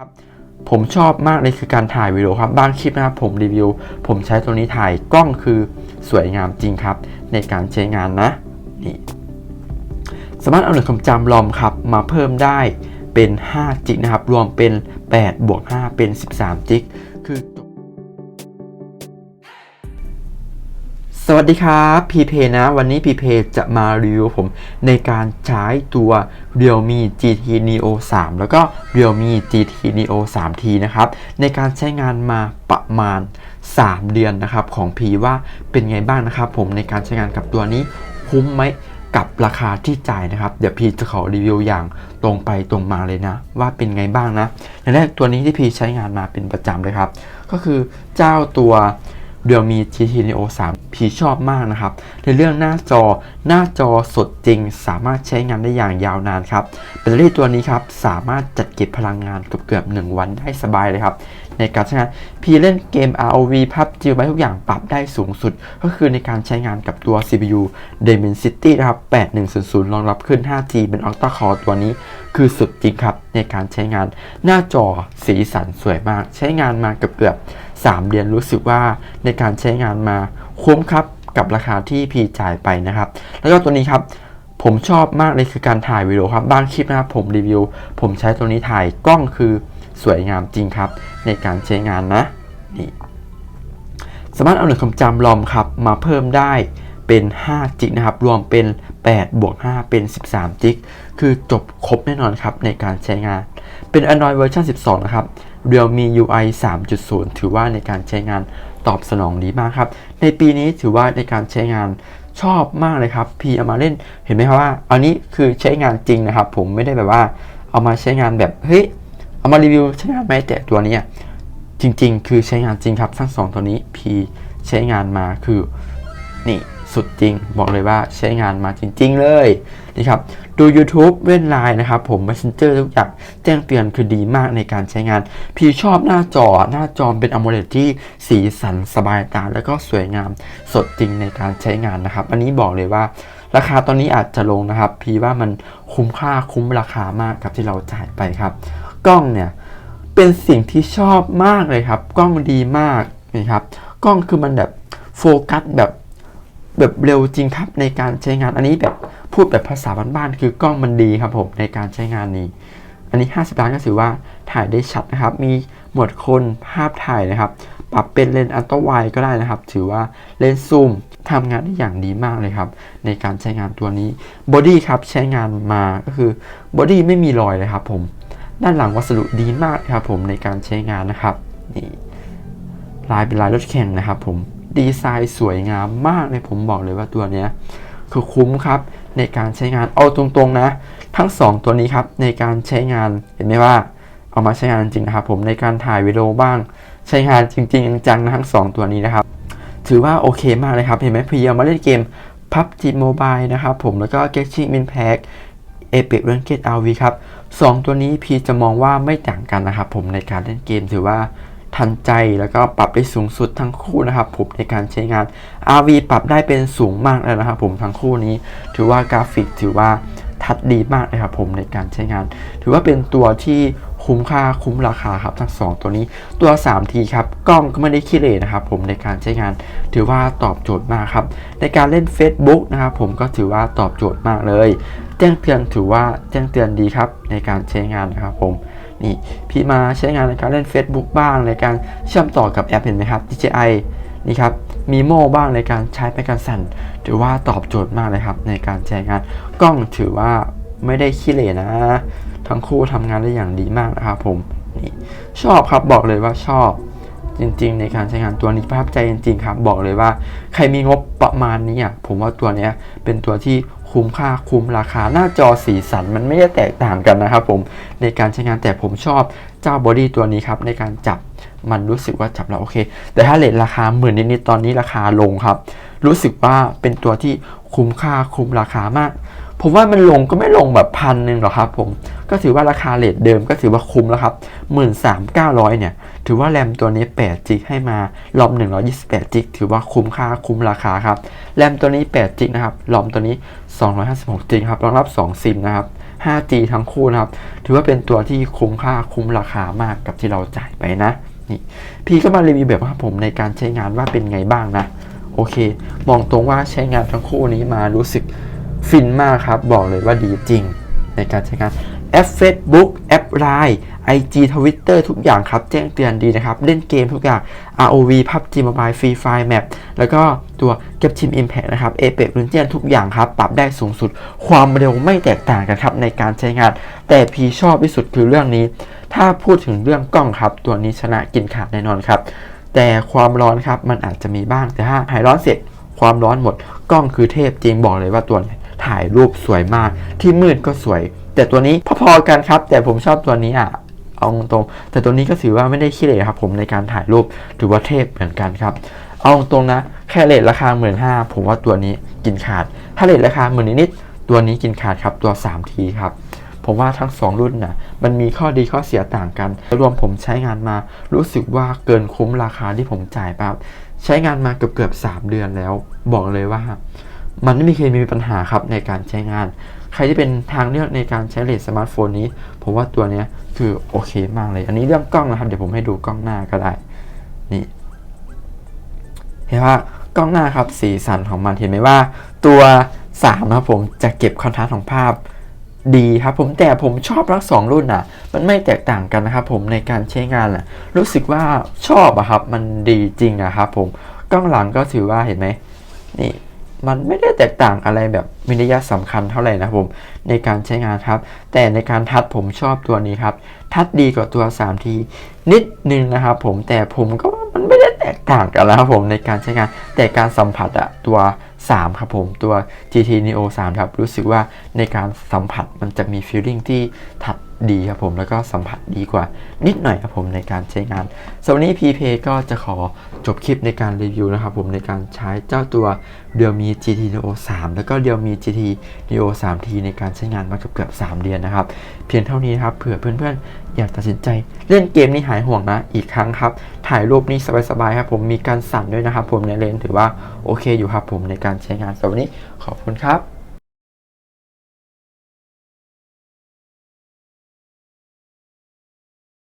ครับผมชอบมากเลยคือการถ่ายวิดีโอครับบางคลิปนะครับผมรีวิว ผมใช้ตัวนี้ถ่ายกล้องคือสวยงามจริงครับ ในการใช้งานนะนี่สามารถเอาหน่วยความจำลอมครับ มาเพิ่มได้เป็น 5 จิกนะครับ รวมเป็น 8 บวก 5 เป็น 13 จิก คือ สวัสดีครับพีเพนะ วันนี้พีเพจะมารีวิวผมในการใช้ตัว Realme GT Neo 3 แล้วก็ Realme GT Neo 3T นะครับ ในการใช้งานมาประมาณ 3 เดือนนะครับ ของพีว่าเป็นไงบ้างนะครับ ผมในการใช้งานกับตัวนี้คุ้มไหมกับราคาที่จ่ายนะครับ เดี๋ยวพีจะขอรีวิวอย่างตรงไปตรงมาเลยนะ ว่าเป็นไงบ้างนะอย่างแรกตัวนี้ที่พีใช้งานมาเป็นประจำเลยครับ ก็คือเจ้าตัว เดี๋ยวมี GT Neo 3พีชอบมากนะครับ ในเรื่องหน้าจอหน้าจอสดจริง สามารถใช้งานได้อย่างยาวนานครับแบตเตอรี่ตัวนี้ครับ สามารถจัดเก็บพลังงานเกือบเกือบๆ1วันได้สบายเลยครับ ในการใช้งานพีเล่นเกม ROV พับจิวไปทุกอย่างปรับได้สูงสุด ก็คือในการใช้งานกับตัว CPU Dimensity นะครับ 8100 รองรับขึ้น 5G เป็น Octa Core ตัวนี้คือสุดจริงครับ ในการใช้งานหน้าจอสีสันสวยมาก ใช้งานมาเกือบเกือบ 3 เดือนรู้สึกว่าในการใช้งานมาคุ้มครับกับราคาที่พีจ่ายไปนะครับ แล้วก็ตัวนี้ครับผมชอบมากเลยคือการถ่ายวิดีโอครับบางคลิปนะครับผมรีวิว ผมใช้ตัวนี้ถ่ายกล้องคือสวยงามจริงครับ ในการใช้งานนะนี่สามารถเอาหน่วยความจำลอมครับมาเพิ่มได้เป็น5จิกนะครับ รวมเป็น8บวก5เป็น 13จิกคือจบครบแน่นอนครับในการใช้งาน เป็น Android เวอร์ชัน12 นะครับ Realme UI 3.0 ถือว่าในการใช้งานตอบสนองดีมากครับ ในปีนี้ถือว่าในการใช้งานชอบมากเลยครับ พี่เอามาเล่นเห็นไหมครับว่า อันนี้คือใช้งานจริงนะครับ ผมไม่ได้แบบว่าเอามาใช้งานแบบเฮ้ยเอามารีวิวใช้งานไหมแต่ตัวนี้จริง ๆ คือใช้งานจริงครับทั้งสองตัวนี้พี่ใช้งานมาคือนี่ สุดจริง บอกเลยว่าใช้งานมาจริง ๆ เลยนี่ครับดู YouTube เล่นไลน์นะครับผม Messenger ทุกอย่างแจ้งเตือนคือดีมากในการใช้งาน พี่ชอบหน้าจอหน้าจอเป็น AMOLED ที่สีสันสบายตา แล้วก็สวยงามสดจริงในการใช้งานนะครับ อันนี้บอกเลยว่าราคาตอนนี้อาจจะลงนะครับ พี่ว่ามันคุ้มค่าคุ้มราคามากกับที่เราจ่ายไปครับ กล้องเนี่ยเป็นสิ่งที่ชอบมากเลยครับ กล้องดีมากนี่ครับ กล้องคือมันแบบโฟกัสแบบ แบบเร็วจริงครับในการใช้งานอันนี้แบบพูดแบบภาษาบ้านๆคือกล้องมันดีครับผมในการใช้งานนี้ อันนี้ 50 ล้านก็ถือว่าถ่ายได้ชัดนะครับ มีหมวดคนภาพถ่ายนะครับ ปรับเป็นเลนส์อัลตร้าไวด์ก็ได้นะครับ ถือว่าเลนส์ซูมทำงานได้อย่างดีมากเลยครับ ในการใช้งานตัวนี้บอดี้ครับใช้งานมาก็คือบอดี้ไม่มีรอยเลยครับผมด้านหลังวัสดุดีมากครับผมในการใช้งานนะครับนี่ลายเป็นลายรถแข่งนะครับผม ดีไซน์สวยงามมากเลยผมบอกเลยว่าตัวเนี้ยคือคุ้มครับในการใช้งานเอาตรงๆนะ ทั้ง 2 ตัวนี้ครับในการใช้งานเห็นไหมว่าเอามาใช้งานจริงนะครับผมในการถ่ายวิดีโอบ้าง ใช้งานจริงๆจังๆนะทั้ง 2 ตัวนี้นะครับ ถือว่าโอเคมากเลยครับ เห็นไหมพี่เอามาเล่นเกม PUBG Mobile นะครับผมแล้วก็ Genshin Impact Apex Ranked RV ครับสองตัวนี้พี่จะมองว่าไม่ต่างกันนะครับผมในการเล่นเกมถือว่า ทันใจแล้วก็ปรับได้สูงสุดทั้งคู่นะครับผมในการใช้งาน RV ปรับได้เป็นสูงมากแล้วนะครับผมทั้งคู่นี้ ถือว่ากราฟิกถือว่าทัดดีมากเลยครับผมในการใช้งาน ถือว่าเป็นตัวที่คุ้มค่าคุ้มราคาครับทั้งสองตัวนี้ตัว 3T ครับกล้องก็ไม่ได้ขี้เหร่นะครับผมในการใช้งาน ถือว่าตอบโจทย์มากครับในการเล่น Facebook นะครับผมก็ถือว่าตอบโจทย์มากเลย แจ้งเตือนถือว่าแจ้งเตือนดีครับในการใช้งานนะครับผม นี่พี่มาใช้งานในการเล่น Facebook บ้างในการเชื่อมต่อกับแอปเห็นไหมครับ DJI นี่ครับมีโมบ้างในการใช้ไปการสั่น ถือว่าตอบโจทย์มากเลยครับในการใช้งานกล้องถือว่าไม่ได้ขี้เหร่นะ ทั้งคู่ทำงานได้อย่างดีมากนะครับผมนี่ชอบครับบอกเลยว่าชอบจริงๆ ในการใช้งานตัวนี้ประทับใจจริงๆครับ บอกเลยว่า ใครมีงบประมาณนี้อะผมว่าตัวเนี้ยเป็นตัวที่ คุ้มค่าคุ้มราคาหน้าจอสีสันมันไม่ได้แตกต่างกันนะครับผมในการใช้งานแต่ผมชอบเจ้าบอดี้ตัวนี้ครับในการจับมันรู้สึกว่าจับแล้วโอเค แต่ถ้าเลทราคาหมื่นนิดๆตอนนี้ราคาลงครับ รู้สึกว่าเป็นตัวที่คุ้มค่าคุ้มราคามาก ผมว่ามันลงก็ไม่ลงแบบพันหนึ่งหรอกครับผม ก็ถือว่าราคาเลทเดิมก็ถือว่าคุ้มแล้วครับหมื่นสามเก้าร้อยเนี่ย ถือว่าแรมตัวนี้8จิกให้มารอม128จิกถือว่าคุ้มค่าคุ้มราคาครับ แรมตัวนี้8จิกนะครับรอมตัวนี้ 256จิกครับรองรับ 2 ซิมนะครับ 5G ทั้งคู่นะครับ ถือว่าเป็นตัวที่คุ้มค่าคุ้มราคามากกับที่เราจ่ายไปนะ นี่ พี่ก็มารีวิวแบบว่าผมในการใช้งานว่าเป็นไงบ้างนะ โอเค มองตรงว่าใช้งานทั้งคู่นี้มารู้สึก ฟินมากครับ บอกเลยว่าดีจริงในการใช้งานแอป Facebook แอป Line IG Twitter ทุกอย่างครับ แจ้งเตือนดีนะครับ เล่นเกมทุกอย่าง ROV PUBG Mobile Free Fire Map แล้วก็ตัว Get Team Impact นะครับ Apex Legends ทุกอย่างครับ ปรับได้สูงสุด ความเร็วไม่แตกต่างกันครับ ในการใช้งาน แต่พีชอบที่สุดคือเรื่องนี้ ถ้าพูดถึงเรื่องกล้องครับ ตัวนี้ชนะกินขาดแน่นอนครับ แต่ความร้อนครับมันอาจจะมีบ้างแต่ถ้าหายร้อนเสร็จความร้อนหมดกล้องคือเทพจริงบอกเลยว่าตัวนี้ ถ่ายรูปสวยมาก ที่มืดก็สวย แต่ตัวนี้พอๆกันครับ แต่ผมชอบตัวนี้อะเอาตรงๆแต่ตัวนี้ก็ถือว่าไม่ได้ขี้เหร่ครับ ผมในการถ่ายรูปถือว่าเทพเหมือนกันครับ เอาตรงๆนะแค่เลทราคาหมื่นห้าผมว่าตัวนี้กินขาด ถ้าเลทราคาหมื่นนิดตัวนี้กินขาดครับตัว3ทีครับผมว่าทั้ง 2 รุ่นนะมันมีข้อดีข้อเสียต่างกัน รวมผมใช้งานมารู้สึกว่าเกินคุ้มราคาที่ผมจ่ายไปใช้งานมาเกือบเกือบๆ3เดือนแล้ว บอกเลยว่า มันไม่มีเคยมีปัญหาครับในการใช้งาน ใครที่เป็นทางเลือกในการใช้เลนส์สมาร์ทโฟนนี้ผมว่าตัวนี้คือโอเคมากเลย อันนี้เรื่องกล้องนะครับ เดี๋ยวผมให้ดูกล้องหน้าก็ได้ นี่ เห็นว่ากล้องหน้าครับสีสันของมันเห็นไหมว่าตัว3นะครับผมจะเก็บคอนทราสต์ของภาพดีครับผมแต่ผมชอบทั้งสองรุ่นอะ มันไม่แตกต่างกันนะครับผมในการใช้งานอะ รู้สึกว่าชอบอะครับ มันดีจริงอะครับผมกล้องหลังก็ถือว่าเห็นไหมนี่ มันไม่ได้แตกต่างอะไรแบบมีนัยสำคัญเท่าไหร่นะผมในการใช้งานครับ แต่ในการทัดผมชอบตัวนี้ครับ ทัดดีกว่าตัว 3T นิดนึงนะครับผมแต่ผมก็มันไม่ได้แตกต่างกันแล้วครับผมในการใช้งานแต่การสัมผัสอะตัว 3 ครับผมตัว GT Neo 3 ครับ รู้สึกว่าในการสัมผัสมันจะมีฟีลลิ่งที่ทัด ดีครับผมแล้วก็สัมผัสดีกว่านิดหน่อยครับผมในการใช้งานสำหรับวันนี้ PP ก็จะขอจบคลิปในการรีวิวนะครับผมในการใช้เจ้าตัว Realme GT Neo 3 แล้วก็ Realme GT Neo 3T ในการใช้งานมาเกือบเกือบ3เดือนนะครับ เพียงเท่านี้นะครับเผื่อเพื่อนๆ อยากตัดสินใจ เล่นเกมนี้หายห่วงนะอีกครั้งครับ ถ่ายรูปนี้สบายๆครับผมมีการสั่นด้วยนะครับผมในเลนถือว่าโอเคอยู่ครับผมในการใช้งานสำหรับวันนี้ขอบคุณครับ